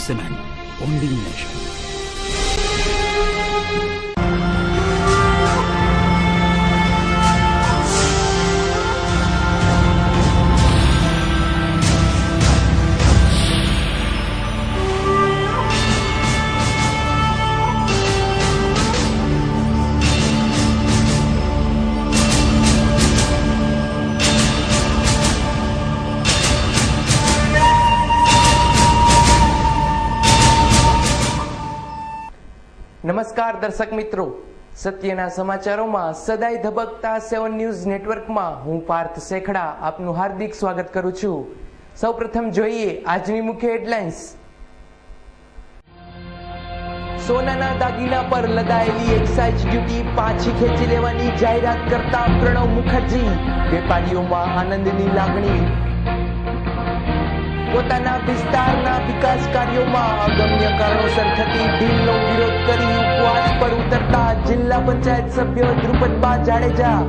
istemem. On bin. નમસ્કાર દર્શક મિત્રો. સત્યના સમાચારોમાં સદાય ધબકતા સેવન ન્યૂઝ નેટવર્કમાં હું પાર્થ શેખડા આપનું હાર્દિક સ્વાગત કરું છું. સૌપ્રથમ જોઈએ આજની મુખ્ય હેડલાઇન્સ. સોનાના દાગીના પર લદાયેલી એક્સાઇઝ ડ્યુટી પાછી ખેંચી લેવાની જાહેરાત કરતા પ્રણવ મુખર્જી. વેપારીઓમાં આનંદની લાગણી. પોતાના વિસ્તારના વિકાસ કાર્યોમાં અગમ્ય કારણોસર થતી ઢીલનો વિરોધ કરી ઉપવાસ પર ઉતરતા જિલ્લા પંચાયત સભ્ય ધ્રુપદબા જાડેજા.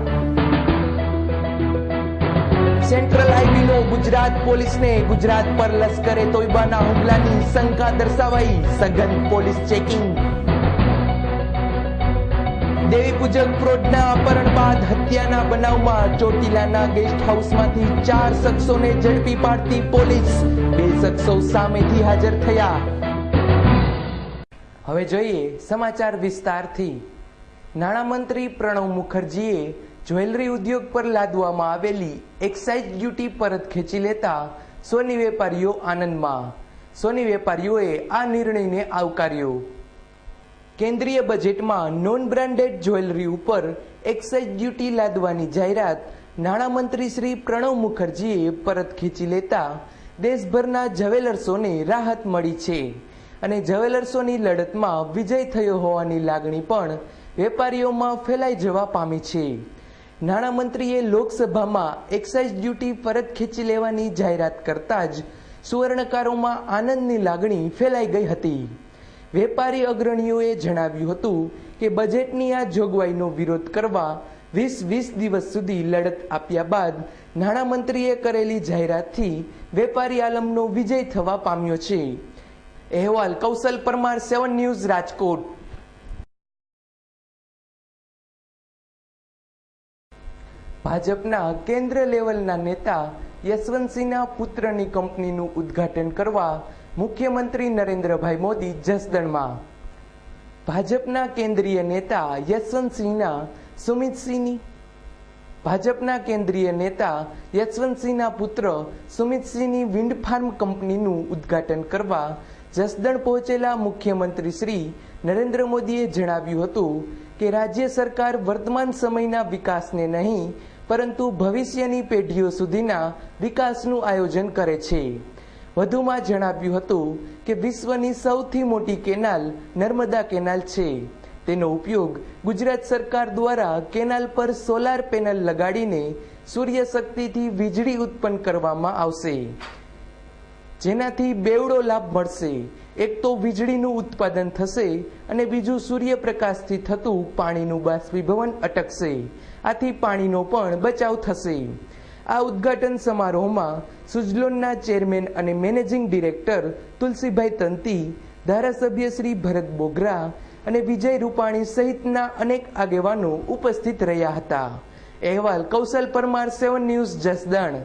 સેન્ટ્રલ આઈબીનો ગુજરાત પોલીસને ગુજરાત પર લશ્કરે તોયબાના હુમલાની શંકા દર્શાવાઈ. સઘન પોલીસ ચેકિંગ દેવી પૂજક પ્રોટના અપહરણ બાદ હત્યાના બનાવમાં ચોટીલાના ગેસ્ટ હાઉસમાંથી ચાર શખ્સોને ઝડપી પાડતી પોલીસ. બે શખ્સો સામેથી હાજર થયા. હવે જોઈએ સમાચાર વિસ્તારથી. નાણામંત્રી પ્રણવ મુખર્જીએ જ્વેલરી ઉદ્યોગ પર લાદવામાં આવેલી એક્સાઇઝ ડ્યુટી પરત ખેંચી લેતા સોની વેપારીઓ આનંદમાં. સોની વેપારીઓએ આ નિર્ણયને આવકાર્યો. કેન્દ્રીય બજેટમાં નોન બ્રાન્ડેડ જ્વેલરી ઉપર એક્સાઇઝ ડ્યુટી લાદવાની જાહેરાત નાણામંત્રી શ્રી પ્રણવ મુખર્જીએ પરત ખેંચી લેતા દેશભરના જવેલર્સોને રાહત મળી છે. અને જવેલર્સોની લડતમાં વિજય થયો હોવાની લાગણી પણ વેપારીઓમાં ફેલાઈ જવા પામી છે. નાણામંત્રીએ લોકસભામાં એક્સાઇઝ ડ્યુટી પરત ખેંચી લેવાની જાહેરાત કરતા જ સુવર્ણકારોમાં આનંદની લાગણી ફેલાઈ ગઈ હતી. વેપારી અગ્રણીઓએ જણાવ્યું હતું કે બજેટની આ જોગવાઈનો વિરોધ કરવા વીસ વીસ દિવસ સુધી લડત આપ્યા બાદ નાણામંત્રીએ કરેલી જાહેરાતથી વેપારી આલમનો વિજય થવા પામ્યો છે. અહેવાલ કૌશલ પરમાર, સેવન ન્યૂઝ, રાજકોટ. ભાજપના કેન્દ્ર લેવલના નેતા યશવંતસિંહના પુત્રની કંપનીનું ઉદ્ઘાટન કરવા મુખ્યમંત્રી નરેન્દ્રભાઈ મોદી જસદણમાં. ભાજપના કેન્દ્રીય નેતા યશવંતસિંહના, સુમિતસિંહની. ભાજપના કેન્દ્રીય નેતા યશવંતસિંહના પુત્ર સુમિતસિંહની વિન્ડ ફાર્મ કંપનીનું ઉદ્ઘાટન કરવા જસદણ પહોંચેલા મુખ્યમંત્રી શ્રી નરેન્દ્ર મોદીએ જણાવ્યું હતું કે રાજ્ય સરકાર વર્તમાન સમયના વિકાસને નહીં, પરંતુ ભવિષ્યની પેઢીઓ સુધીના વિકાસનું આયોજન કરે છે. વધુમાં જણાવ્યું હતું કે વિશ્વની સૌથી મોટી કેનાલ નર્મદા કેનાલ છે. તેનો ઉપયોગ ગુજરાત સરકાર દ્વારા કેનાલ પર સોલાર પેનલ લગાડીને સૂર્ય શક્તિથી વીજળી ઉત્પન્ન કરવામાં આવશે. જેનાથી બેવડો લાભ મળશે. એક તો વીજળીનું ઉત્પાદન થશે અને બીજું સૂર્યપ્રકાશથી થતું પાણીનું બાષ્પીભવન અટકશે. આથી પાણીનો પણ બચાવ થશે. આ ઉદ્ઘાટન સમારોહમાં સુઝલોનના ચેરમેન અને મેનેજિંગ ડિરેક્ટર તુલસીભાઈ તંતી, ધારાસભ્ય શ્રી ભરત બોગરા અને વિજય રૂપાણી સહિતના અનેક આગેવાનો ઉપસ્થિત રહ્યા હતા. અહેવાલ કૌશલ પરમાર, સેવન ન્યૂઝ, જસદણ.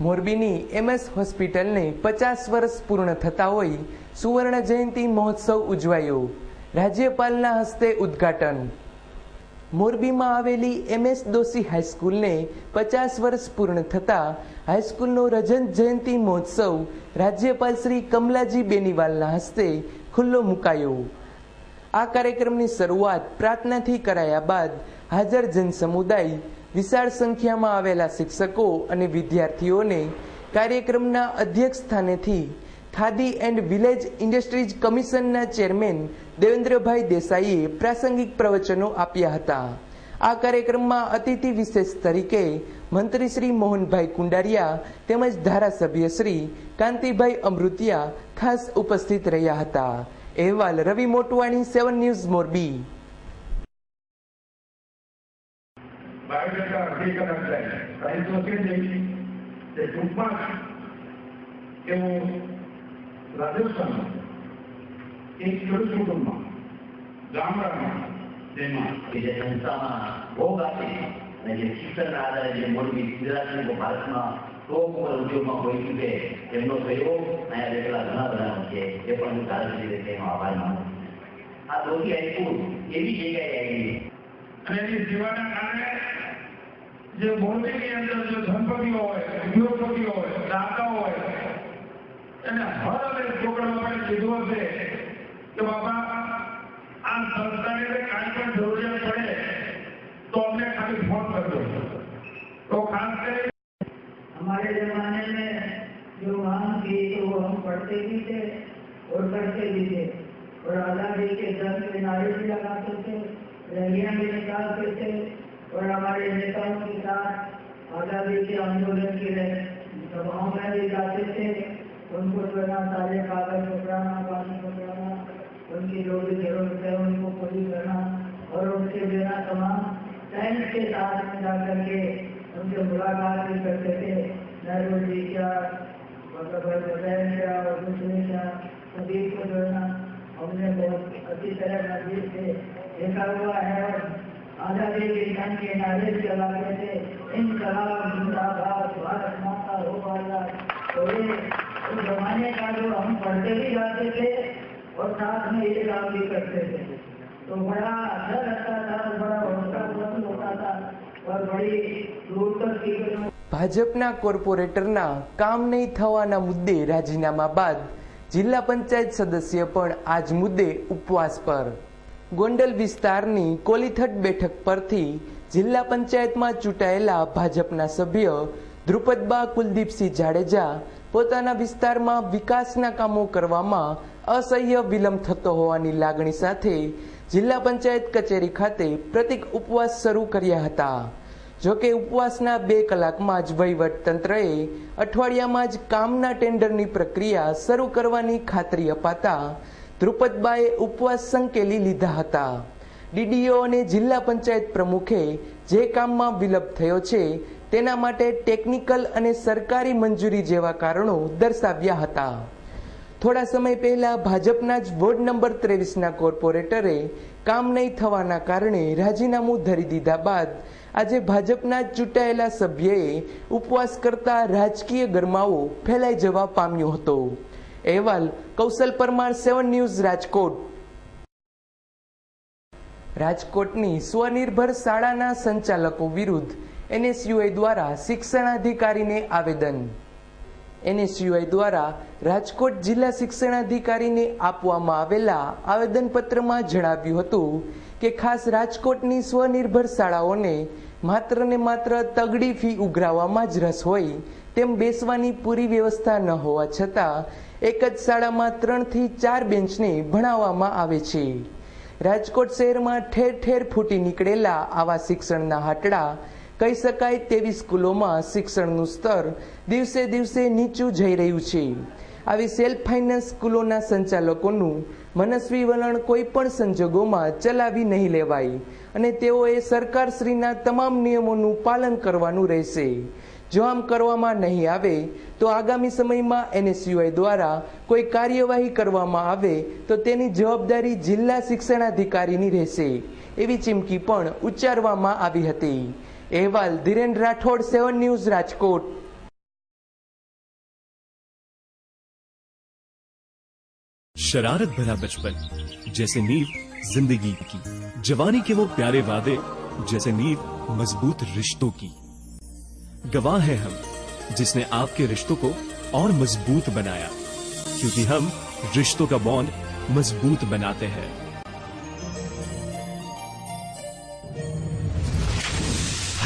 મોરબીની એમએસ હોસ્પિટલને પચાસ વર્ષ પૂર્ણ થતા હોય સુવર્ણ જયંતિ મહોત્સવ ઉજવાયો. રાજ્યપાલના હસ્તે ઉદ્ઘાટન. મોરબીમાં આવેલી એમએસ દોશી હાઈસ્કૂલને પચાસ વર્ષ પૂર્ણ થતા હાઈસ્કૂલનો રજત જયંતિ મહોત્સવ રાજ્યપાલ શ્રી કમલાજી બેનીવાલના હસ્તે ખુલ્લો મુકાયો. આ કાર્યક્રમની શરૂઆત પ્રાર્થનાથી કરાયા બાદ હાજર જનસમુદાય વિશાળ સંખ્યામાં આવેલા શિક્ષકો અને વિદ્યાર્થીઓને કાર્યક્રમના અધ્યક્ષ સ્થાનેથી ખાદી એન્ડ વિલેજ ઇન્ડસ્ટ્રીઝ કમિશનના ચેરમેન દેવેન્દ્રભાઈ દેસાઈએ પ્રાસંગિક પ્રવચનો આપ્યા હતા. આ કાર્યક્રમમાં અતિથિ વિશેષ તરીકે મંત્રી શ્રી મોહનભાઈ કુંડારિયા તેમજ ધારાસભ્ય શ્રી કાંતિભાઈ અમૃતિયા ખાસ ઉપસ્થિત રહ્યા હતા. અહેવાલ Ravi Motwani, seven news, Morbi. Biodata હકીકત જાય ટાઈમ છે ટૂંકમાં એવું રાજસ્થાનમાં એક ખેડૂત કુટુંબમાં ગામડામાં તેમાં કે જે સંસ્થામાં ભોગ આપે અને જે શિક્ષણના આધારે જે મોટી ગુજરાતની ભારતમાં ટોપ ઉપર ઉદ્યોગમાં પહોંચ્યું છે એમનો સહયોગ અહીંયા બેઠેલા ઘણા બધાનો છે એ પણ હું સારી રીતે તેનો આભાર માનું છું. આ દોરી હાઈસ્કૂલ એવી જગ્યાએ આવી અને એની સેવાના કારણે જે મોરબીની અંદર જે ધનપતિઓ હોય ઉદ્યોગપતિઓ હોય દાતાઓ હોય એને હર અને છોકરાઓએ કીધું હશે કે બાબા આ સંસ્થાને કાંઈ પણ જરૂરિયાત પડે તો અમને ખાલી ફોન કરજો તો ખાસ કરી हमारे जमाने में जो मांग थी तो वो हम पढ़ते भी थे और करते भी थे और आज़ादी के दम पे नारे भी लगाते थे रैलियां भी निकालते थे और हमारे नेताओं के साथ आज़ादी के आंदोलन के लिए सभाओं में भी जाते थे उनको जो है ना सारे कागज़ पकड़ाना पानी पकड़ाना उनकी जो भी ज़रूरत है उनको पूरी करना और उनसे जो है ना तमाम साइंस के साथ में जा करके उनसे मुलाकात भी करते थे नेहरू जी क्या मतलब बहन क्या और दूसरे क्या सभी को जो है ना हमने बहुत अच्छी तरह नज़दीक से देखा हुआ है और आज़ादी के जंग के नारे भी लगाते थे इनकलाब जिंदाबाद भारत माता हो वाला तो ये उस जमाने का जो हम पढ़ते भी जाते थे और साथ में ये काम भी करते थे तो बड़ा अच्छा लगता था और बड़ा हौसला बुलंद होता था और बड़ी दूर तक चीजों ભાજપના કોર્પોરેટરના કામ નહીં થવાના મુદ્દે રાજીનામા બાદ જિલ્લા પંચાયત સદસ્ય પણ આજ મુદ્દે ઉપવાસ પર ગોંડલ વિસ્તારની કોલીથટ બેઠક પરથી જિલ્લા પંચાયતમાં ચૂંટાયેલા ભાજપના સભ્ય ધ્રુપદબા કુલદીપસિંહ જાડેજા પોતાના વિસ્તારમાં વિકાસના કામો કરવામાં અસહ્ય વિલંબ થતો હોવાની લાગણી સાથે જિલ્લા પંચાયત કચેરી ખાતે પ્રતિક ઉપવાસ શરૂ કર્યા હતા. જોકે ઉપવાસના બે કલાકમાં જ વહીવટ તંત્રએ અઠવાડિયામાં જ કામના ટેન્ડરની પ્રક્રિયા શરૂ કરવાની ખાતરી અપાતા ધ્રુપદબાએ ઉપવાસ સંકેલી લીધા હતા. ડીડીઓ અને જિલ્લા પંચાયત પ્રમુખે જે કામમાં વિલંબ થયો છે તેના માટે ટેકનિકલ અને સરકારી મંજૂરી જેવા કારણો દર્શાવ્યા હતા. થોડા સમય પહેલા ભાજપના જ વોર્ડ નંબર ત્રેવીસના કોર્પોરેટરે કામ નહીં થવાના કારણે રાજીનામું ધરી દીધા બાદ આજે ભાજપના ચૂંટાયેલા સભ્યએ ઉપવાસ કરતા રાજકીય ગરમાવો ફેલાઈ જવા પામ્યો હતો. અહેવાલ કૌશલ પરમાર, સેવન ન્યૂઝ, રાજકોટ. રાજકોટની સ્વનિર્ભર શાળાના સંચાલકો વિરુદ્ધ એનએસયુઆઈ દ્વારા શિક્ષણાધિકારીને આવેદન. એનએસયુઆઈ દ્વારા રાજકોટ જિલ્લા શિક્ષણાધિકારીને આપવામાં આવેલા આવેદનપત્રમાં જણાવ્યું હતું કે ખાસ રાજકોટની સ્વનિર્ભર શાળાઓને માત્ર ને માત્ર તગડી ફી ઉઘરાવવામાં જ રસ હોય તેમ બેસવાની પૂરી વ્યવસ્થા ન હોવા છતાં એક જ શાળામાં ત્રણથી ચાર બેન્ચને ભણાવવામાં આવે છે. રાજકોટ શહેરમાં ઠેર ઠેર ફૂટી નીકળેલા આવા શિક્ષણના હાટડા કહી શકાય તેવી સ્કૂલોમાં શિક્ષણનું સ્તર દિવસે દિવસે નીચું જઈ રહ્યું છે. આવી સેલ્ફ ફાઇનાન્સ સ્કૂલોના સંચાલકોનું મનસ્વી વલણ કોઈ પણ સંજોગોમાં ચલાવી નહીં લેવાય અને તેઓએ સરકારશ્રીના તમામ નિયમોનું પાલન કરવાનું રહેશે. જો આમ કરવામાં નહીં આવે, તો આગામી સમયમાં એનએસયુઆઈ દ્વારા કોઈ કાર્યવાહી કરવામાં આવે, તો તેની જવાબદારી જિલ્લા શિક્ષણાધિકારીની રહેશે. એવી ચીમકી પણ ઉચ્ચારવામાં આવી હતી. અહેવાલ ધીરેન રાઠોડ સેવન ન્યૂઝ રાજકોટ शरारत भरा बचपन जैसे नींव जिंदगी की जवानी के वो प्यारे वादे जैसे नींव मजबूत रिश्तों की गवाह हैं हम जिसने आपके रिश्तों को और मजबूत बनाया क्योंकि हम रिश्तों का बॉन्ड मजबूत बनाते हैं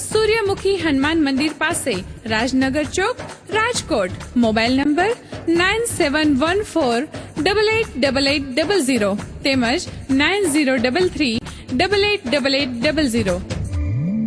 સૂર્યમુખી હનુમાન મંદિર પાસે રાજનગર ચોક Rajkot mobile number nine seven one four double eight double eight double zero તેમજ nine zero double three double eight double eight double zero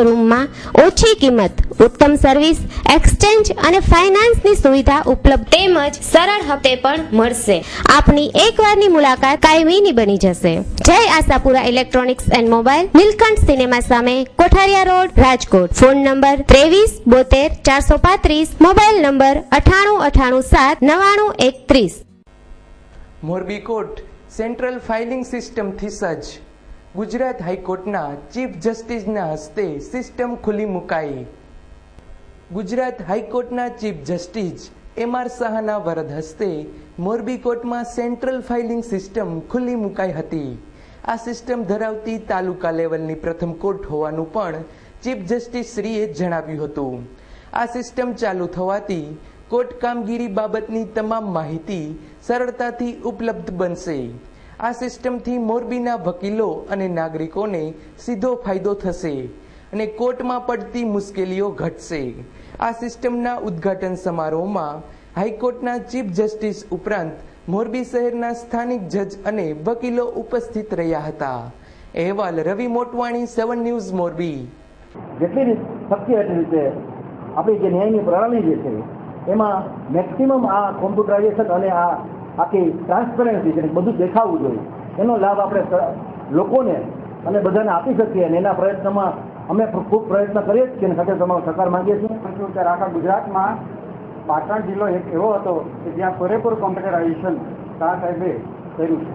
શોરૂમમાં ઓછી કિંમત, ઉત્તમ સર્વિસ, એક્સચેન્જ અને ફાઇનાન્સની સુવિધા ઉપલબ્ધ તેમજ સરળ હપ્તે પણ મળશે. આપની એકવારની મુલાકાત કાયમીની બની જશે. Jay Ashapura electronics and mobile, Nilkanth cinema સામે, Kothariya road, Rajkot. Phone number ત્રેવીસ બોતેર ચારસો પાંત્રીસ, મોબાઈલ નંબર અઠાણું અઠાણું સાત નવાણું એકત્રીસ. મોરબી કોર્ટ, સેન્ટ્રલ ફાઇલિંગ સિસ્ટમથી સજ્જ. ગુજરાત હાઈકોર્ટના ચીફ જસ્ટિસના હસ્તે સિસ્ટમ ખુલ્લી મુકાઈ. ગુજરાત હાઈકોર્ટના ચીફ જસ્ટિસ એમ આર શાહના વરદ હસ્તે મોરબી કોર્ટમાં સેન્ટ્રલ ફાઇલિંગ સિસ્ટમ ખુલ્લી મુકાઈ હતી. આ સિસ્ટમ ધરાવતી તાલુકા લેવલની પ્રથમ કોર્ટ હોવાનું પણ ચીફ જસ્ટિસ શ્રીએ જણાવ્યું હતું. આ સિસ્ટમ ચાલુ થવાથી કોર્ટ કામગીરી બાબતની તમામ માહિતી સરળતાથી ઉપલબ્ધ બનશે. આ સિસ્ટમથી મોરબીના વકીલો અને નાગરિકોને સીધો ફાયદો થશે અને કોર્ટમાં પડતી મુશ્કેલીઓ ઘટશે. આ સિસ્ટમના ઉદ્ઘાટન સમારોહમાં હાઈકોર્ટના ચીફ જસ્ટિસ ઉપરાંત મોરબી શહેરના સ્થાનિક જજ અને વકીલો ઉપસ્થિત રહ્યા હતા. અહેવાલ રવિ મોટવાણી, સેવન ન્યૂઝ, મોરબી. જેટલી રીતે શક્ય એટલી રીતે આપણી જે ન્યાયની પ્રણાલી જે છે, એમાં મેક્સિમમ આ કોમ્પ્યુટરાઇઝેશન અને આ આખી ટ્રાન્સપરન્સી છે બધું દેખાવું જોઈએ. એનો લાભ આપણે લોકોને અને બધાને આપી શકીએ અને એના પ્રયત્નમાં અમે ખૂબ પ્રયત્ન કરીએ જ છીએ સાથે તમારો સહકાર માંગીએ છીએ. આખા ગુજરાતમાં પાટણ જિલ્લો એક એવો હતો કે જ્યાં પૂરેપૂર કોમ્પ્યુટરાઇઝેશન શાહ સાહેબે કર્યું છે.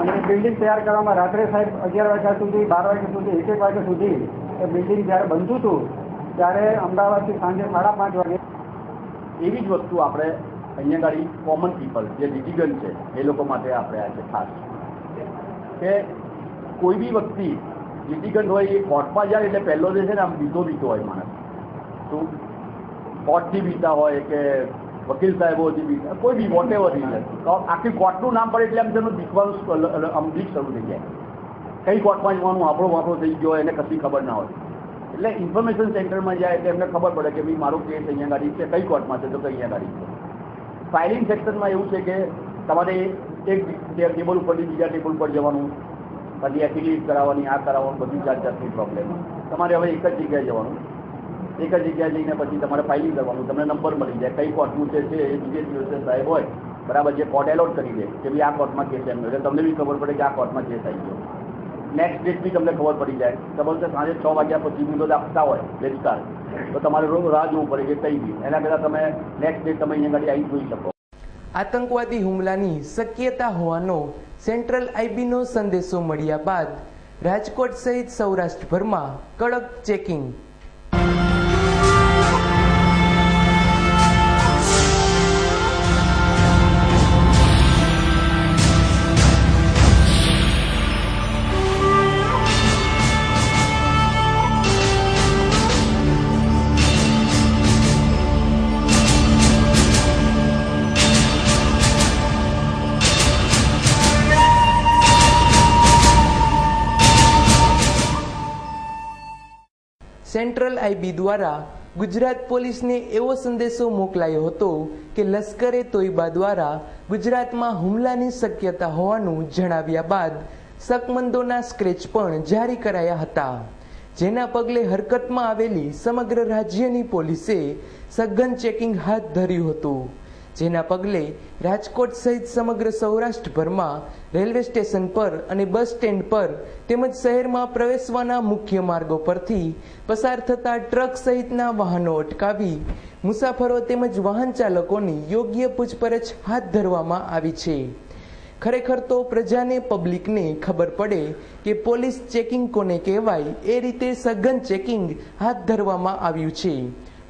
અને બિલ્ડિંગ તૈયાર કરવામાં રાત્રે સાહેબ અગિયાર વાગ્યા સુધી, બાર વાગ્યા સુધી, એક એક વાગ્યા સુધી એ બિલ્ડિંગ જ્યારે બનતું હતું, ત્યારે અમદાવાદથી સાંજે સાડા પાંચ વાગે એવી જ વસ્તુ આપણે અહીંયા ગાડી કોમન પીપલ જે લિટિગન છે, એ લોકો માટે આપણે આ છે ખાસ કે કોઈ બી વ્યક્તિ લિટિગન હોય, એ કોર્ટમાં જાય એટલે પહેલો જે છે ને આમ બીતો બીતો હોય માણસ. તો કોર્ટથી બીતા હોય કે વકીલ સાહેબોથી બીતા, કોઈ બી વોટ એવર રીઝન તો આખી કોર્ટનું નામ પડે એટલે આમ તેનું દીખવાનું આમ દીક શરૂ થઈ જાય. કઈ કોર્ટમાં જવાનું આપણો વાંકડો થઈ ગયો એને કશી ખબર ના હોય. એટલે ઇન્ફોર્મેશન સેન્ટરમાં જાય એટલે એમને ખબર પડે કે ભાઈ મારું કેસ અહીંયા ગાડી છે, કઈ કોર્ટમાં છે, તો કઈ અહીંયા ગાડી છે. ફાઇલિંગ સેક્શનમાં એવું છે કે તમારે એક ટેબલ ઉપરથી બીજા ટેબલ ઉપર જવાનું, પછી એફિડેવિટ કરાવવાની, આ કરાવવાનું, બધી જાત જાતની પ્રોબ્લેમ તમારે હવે એક જ જગ્યાએ જવાનું. એક જ જગ્યાએ જઈને પછી તમારે ફાઇલિંગ કરવાનું. તમને નંબર મળી જાય કઈ કોર્ટનું છે છે એ બીજે દિવસે સાહેબ હોય. બરાબર, જે કોર્ટ એલોટ કરી દે કે ભાઈ આ કોર્ટમાં કેસ એમ એટલે તમને બી ખબર પડે કે આ કોર્ટમાં કેસ આવી ગયો. નેક્સ્ટ ડેટ બી તમને ખબર પડી જાય. ખબર છે, સાંજે છ વાગ્યા પછી મુદત આપતા હોય રજિસ્ટ્રાર તો તમારે રોજ રાહ જોવું પડે કે કઈ બી. એના પહેલાં તમે નેક્સ્ટ ડેટ તમે અહીંયા આવી જોઈ શકો. આતંકવાદી હુમલાની શક્યતા હોવાનો સેન્ટ્રલ આઈબીનો સંદેશો મળ્યા બાદ રાજકોટ સહિત સૌરાષ્ટ્રભરમાં કડક ચેકિંગ. સેન્ટ્રલ આઈબી દ્વારા ગુજરાત પોલીસને એવો સંદેશો મોકલાયો હતો કે લશ્કરે તોયબા દ્વારા ગુજરાતમાં હુમલાની શક્યતા હોવાનું જણાવ્યા બાદ શકમંદોના સ્ક્રેચ પણ જારી કરાયા હતા, જેના પગલે હરકતમાં આવેલી સમગ્ર રાજ્યની પોલીસે સઘન ચેકિંગ હાથ ધર્યું હતું. જેના પગલે રાજકોટ સહિત સમગ્ર સૌરાષ્ટ્રભરમાં રેલવે સ્ટેશન પર અને બસ સ્ટેન્ડ પર તેમજ શહેરમાં પ્રવેશવાના મુખ્ય માર્ગો પરથી પસાર થતા ટ્રક સહિતના વાહનો અટકાવી મુસાફરો તેમજ વાહન ચાલકોની યોગ્ય પૂછપરછ હાથ ધરવામાં આવી છે. ખરેખર તો પ્રજાને પબ્લિકને ખબર પડે કે પોલીસ ચેકિંગ કોને કહેવાય એ રીતે સઘન ચેકિંગ હાથ ધરવામાં આવ્યું છે.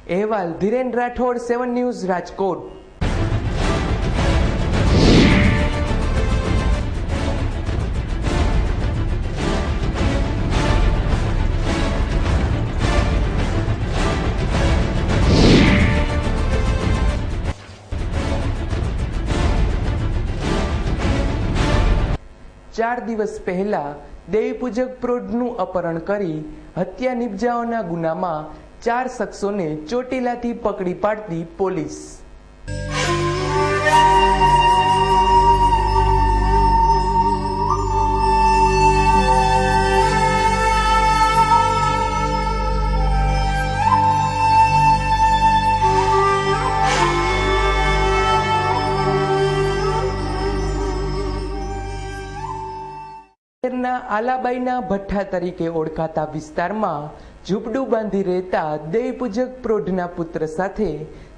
અહેવાલ ધીરેન રાઠોડ, સેવન ન્યૂઝ રાજકોટ. ચાર દિવસ પહેલા દેવીપૂજક પ્રૌઢનું અપહરણ કરી હત્યા નિપજાઓના ગુનામાં ચાર શખ્સોને ચોટીલાથી પકડી પાડતી પોલીસ. શહેરના આલાબાઈના ભઠ્ઠા તરીકે ઓળખાતા વિસ્તારમાં ઝૂંપડું બાંધી રહેતા દેવપૂજક પ્રૌઢના પુત્ર સાથે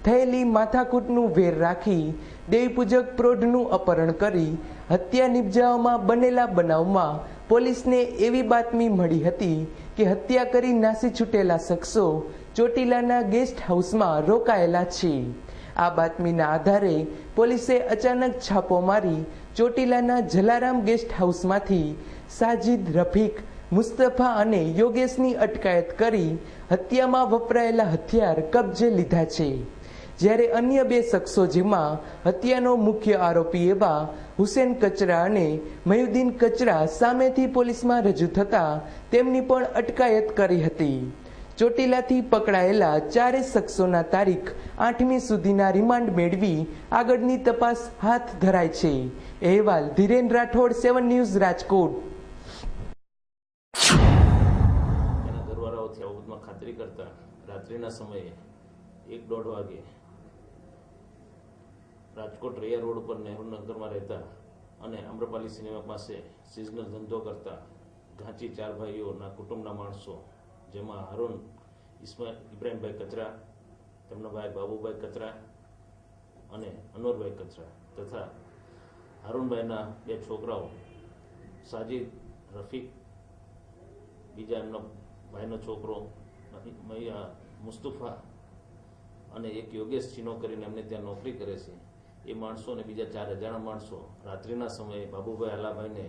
થયેલી માથાકૂટનું વેર રાખી દેવપૂજક પ્રૌઢનું અપહરણ કરી હત્યા નિપજાવવામાં બનેલા બનાવમાં પોલીસને એવી બાતમી મળી હતી કે હત્યા કરી નાસી છૂટેલા શખ્સો ચોટીલાના ગેસ્ટ હાઉસમાં રોકાયેલા છે. આ બાતમીના આધારે પોલીસે અચાનક છાપો મારી ચોટીલાના જલારામ ગેસ્ટ હાઉસમાંથી સાજિદ રફીક, મુસ્તફા અને યોગેશની અટકાયત કરી હત્યામાં વપરાયેલા હથિયાર કબજે લીધા છે. જ્યારે અન્ય બે શખ્સો જેમાં હત્યાનો મુખ્ય આરોપી એવા હુસેન કચરા અને મયુદ્દીન કચરા સામેથી પોલીસમાં રજૂ થતા તેમની પણ અટકાયત કરી હતી. ચોટીલાથી પકડાયેલા ચારે શખ્સોના તારીખ આઠમી સુધીના રિમાન્ડ મેળવી આગળની તપાસ હાથ ધરાય છે. અહેવાલ ધીરેન રાઠોડ, સેવન ન્યૂઝ રાજકોટ. એના ઘરવાળાઓથી આ ખાતરી કરતા રાત્રિના સમયે એક દોઢ વાગે રાજકોટ રૈયા રોડ ઉપર નહેરુ નગરમાં રહેતા અને આમ્રપાલી સિનેમા પાસે સિઝનલ ધંધો કરતા ઘાંચી ચાર ભાઈઓના કુટુંબના માણસો જેમાં હારૂન ઇસ્માઇલ ઇબ્રાહીમભાઈ કચરા તેમના ભાઈ બાબુભાઈ કચરા અને અનવરભાઈ કચરા તથા હારૂનભાઈના બે છોકરાઓ, સાજિદ, રફીક, બીજા એમનો ભાઈનો છોકરો મુસ્તુફા અને એક યોગેશ ચીનો કરીને એમને ત્યાં નોકરી કરે છે. એ માણસો અને બીજા ચાર અજાણા માણસો રાત્રિના સમયે બાબુભાઈ આલાભાઈને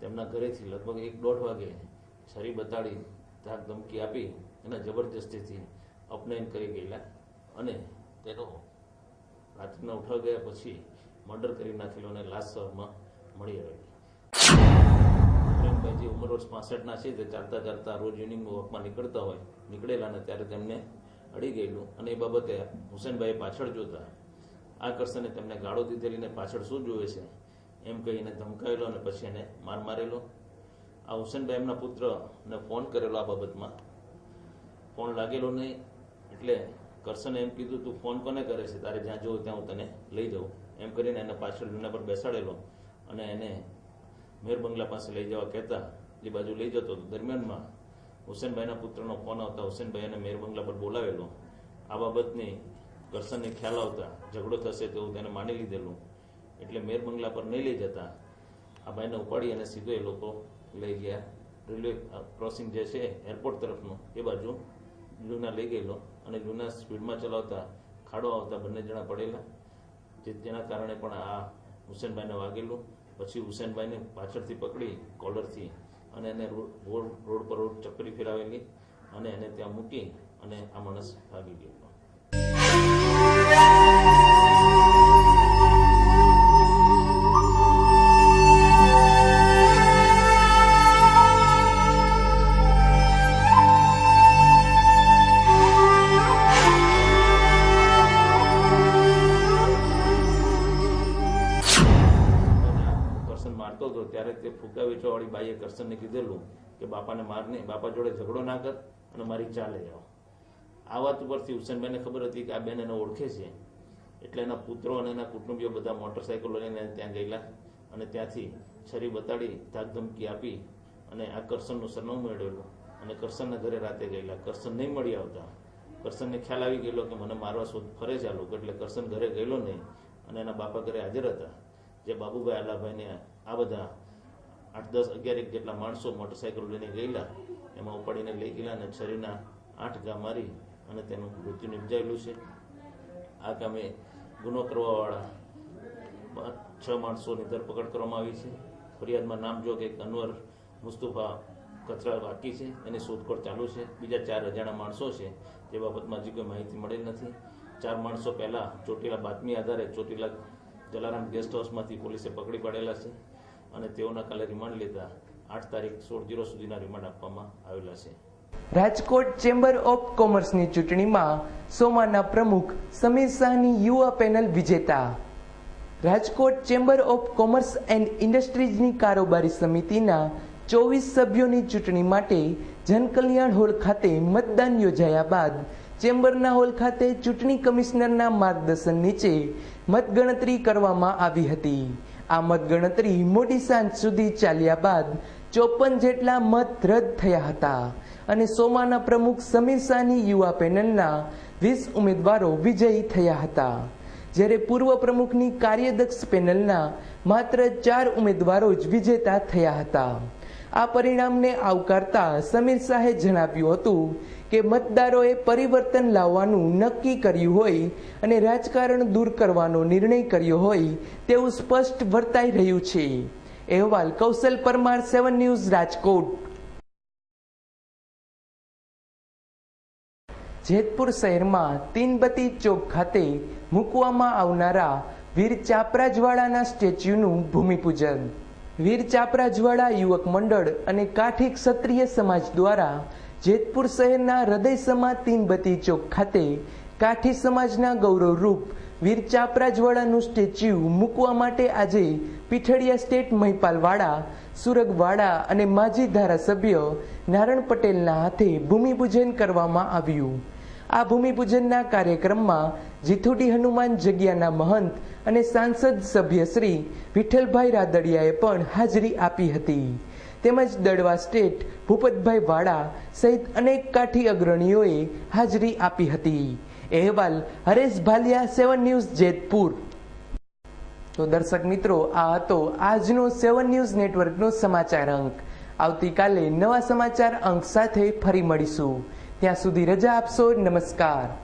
તેમના ઘરેથી લગભગ એક દોઢ વાગે છરી બતાડી ધાક ધમકી આપી એને જબરજસ્તીથી અપનયન કરી ગયેલા અને તેનો રાત્રિના ઉઠાવ ગયા પછી મર્ડર કરી નાખેલો અને લાશ શહેરમાં મળી આવેલી. પ્રેમભાઈ ઉંમર વર્ષ પાસઠના છે તે ચાલતા ચાલતા રોજ યુનિંગ વોકમાં નીકળતા હોય, નીકળેલા ને ત્યારે તેમને અડી ગયેલું અને એ બાબતે હુસેનભાઈએ પાછળ જોતા આકર્ષણે તેમને ગાળો દીધેલી ને પાછળ શું જોવે છે એમ કહીને ધમકાવેલો અને પછી એને માર મારેલો. આ હુસેનભાઈ પુત્રને ફોન કરેલો આ બાબતમાં. ફોન લાગેલો નહીં, એટલે કરશને એમ કીધું, તું ફોન કોને કરે છે? તારે જ્યાં જોઉં ત્યાં હું તને લઈ જાઉં. એમ કરીને એને પાછળ લૂના પર બેસાડેલો અને એને મેર બંગલા પાસે લઈ જવા કહેતા એ બાજુ લઈ જતો. હતો દરમિયાનમાં હુસેનભાઈના પુત્રનો ફોન આવતા હુસેનભાઈ એને મેર બંગલા પર બોલાવેલો. આ બાબતની કરશનને ખ્યાલ આવતા ઝઘડો થશે તેવું તેને માની લીધેલું. એટલે મેર બંગલા પર નહીં લઈ જતા આ ભાઈને ઉપાડી અને સીધો એ લોકો લઈ ગયા. રેલવે ક્રોસિંગ જે છે, એરપોર્ટ તરફનું, એ બાજુ લુના લઈ ગયેલો અને લુના સ્પીડમાં ચલાવતા ખાડો આવતા બંને જણા પડેલા, જે, જેના કારણે પણ આ હુસેનભાઈને વાગેલું. પછી હુસેનભાઈને પાછળથી પકડી કોલરથી અને એને રોડ રોડ પર રોડ ચક્કરી ફેરાવેલી અને એને ત્યાં મૂકી અને આ માણસ ભાગી ગયેલો. ચાલે જાઓ આ વાત ઉપરથી હુસેનભાઈને ખબર હતી કે આ બેન એને ઓળખે છે. એટલે એના પુત્રો અને એના કુટુંબીઓ બધા મોટરસાયકલો લઈને ત્યાં ગયેલા અને ત્યાંથી છરી બતાડી ધાક ધમકી આપી અને આ કરશનનું સરનામું મેળવેલું. અને કરશનના ઘરે રાતે ગયેલા. કરશન નહીં મળી આવતા. કરશનને ખ્યાલ આવી ગયેલો કે મને મારવા શોધ ફરે છે આ લોકો. એટલે કરશન ઘરે ગયેલો નહીં અને એના બાપા ઘરે હાજર હતા. જે બાબુભાઈ આલાભાઈને આ બધા આઠ દસ અગિયાર એક જેટલા માણસો મોટરસાયકલ લઈને ગયેલા. એમાં ઉપાડીને લઈ ગયેલા અને છરીના આઠ ઘા મારી અને તેનું મૃત્યુ નિપજાયેલું છે. આ કામે ગુનો કરવાવાળા છ માણસોની ધરપકડ કરવામાં આવી છે. ફરિયાદમાં નામ જો કે અનવર મુસ્તુફા કચરા બાકી છે. એની શોધખોળ ચાલુ છે. બીજા ચાર અજાણા માણસો છે. તે બાબતમાં હજી કોઈ માહિતી મળેલ નથી. ચાર માણસો પહેલાં ચોટીલા બાતમી આધારે ચોટીલા જલારામ ગેસ્ટ હાઉસમાંથી પોલીસે પકડી પાડેલા છે અને તેઓના કાલે રિમાન્ડ લેતા આઠ તારીખ સોળ જીરો સુધીના રિમાન્ડ આપવામાં આવેલા છે. રાજકોટ ચેમ્બર ઓફ કોમર્સની ચૂંટણીમાં સોમાના પ્રમુખ સમીર શાહની યુવા પેનલ વિજેતા. Rajkot chamber of commerce and ઇન્ડસ્ટ્રીઝની કારોબારી સમિતિના ચોવીસ સભ્યોની ચૂંટણી માટે જનકલ્યાણ હોલ ખાતે મતદાન યોજાયા બાદ ચેમ્બરના હોલ ખાતે ચૂંટણી કમિશનરના માર્ગદર્શન નીચે મતગણતરી કરવામાં આવી હતી. આ મતગણતરી મોડી સાંજ સુધી ચાલ્યા બાદ ચોપન જેટલા મત રદ થયા હતા. અને સોમાના પ્રમુખ સમીર શાહની યુવા પેનલના વીસ ઉમેદવારો વિજયી થયા હતા. જ્યારે પૂર્વ પ્રમુખની કાર્યદક્ષ પેનલના માત્ર ચાર ઉમેદવારો જ વિજેતા થયા હતા. આ પરિણામને આવકારતા સમીર શાહે જણાવ્યું હતું કે મતદારોએ પરિવર્તન લાવવાનું નક્કી કર્યું હોય અને રાજકારણ દૂર કરવાનો નિર્ણય કર્યો હોય તેવું સ્પષ્ટ વર્તાઈ રહ્યું છે. અહેવાલ કૌશલ પરમાર, સેવન ન્યૂઝ, રાજકોટ. જેતપુર શહેરમાં તીનબતી ચોક ખાતે મૂકવામાં આવનારા વીર ચાપરાજવાળાના સ્ટેચ્યુનું ભૂમિપૂજન. વીર ચાપરાજવાળા યુવક મંડળ અને કાઠી ક્ષત્રિય સમાજ દ્વારા જેતપુર શહેરના હૃદય સમા તીનબત્તી ચોક ખાતે કાઠી સમાજના ગૌરવરૂપ વીર ચાપરાજવાળાનું સ્ટેચ્યુ મૂકવા માટે આજે પીઠડિયા સ્ટેટ મહિપાલવાડા, સુરગવાડા અને માજી ધારાસભ્ય નારણ પટેલના હાથે ભૂમિપૂજન કરવામાં આવ્યું. આ ભૂમિપૂજનના કાર્યક્રમમાં જીથુડી હનુમાન જગ્યાના મહંત અને સાંસદ સભ્ય શ્રી વિઠ્ઠલભાઈ રાદડિયાએ પણ હાજરી આપી હતી. તેમજ દડવા સ્ટેટ ભૂપતભાઈ વાડા સહિત અનેક કાઠી અગ્રણીઓએ હાજરી આપી હતી. અહેવાલ હરેશ ભાલિયા સેવન ન્યૂઝ જેતપુર. તો દર્શક મિત્રો, આ હતો આજનો સેવન ન્યૂઝ નેટવર્કનો સમાચાર અંક. આવતીકાલે નવા સમાચાર અંક સાથે ફરી મળીશું. ત્યાં સુધી રજા આપશો, નમસ્કાર.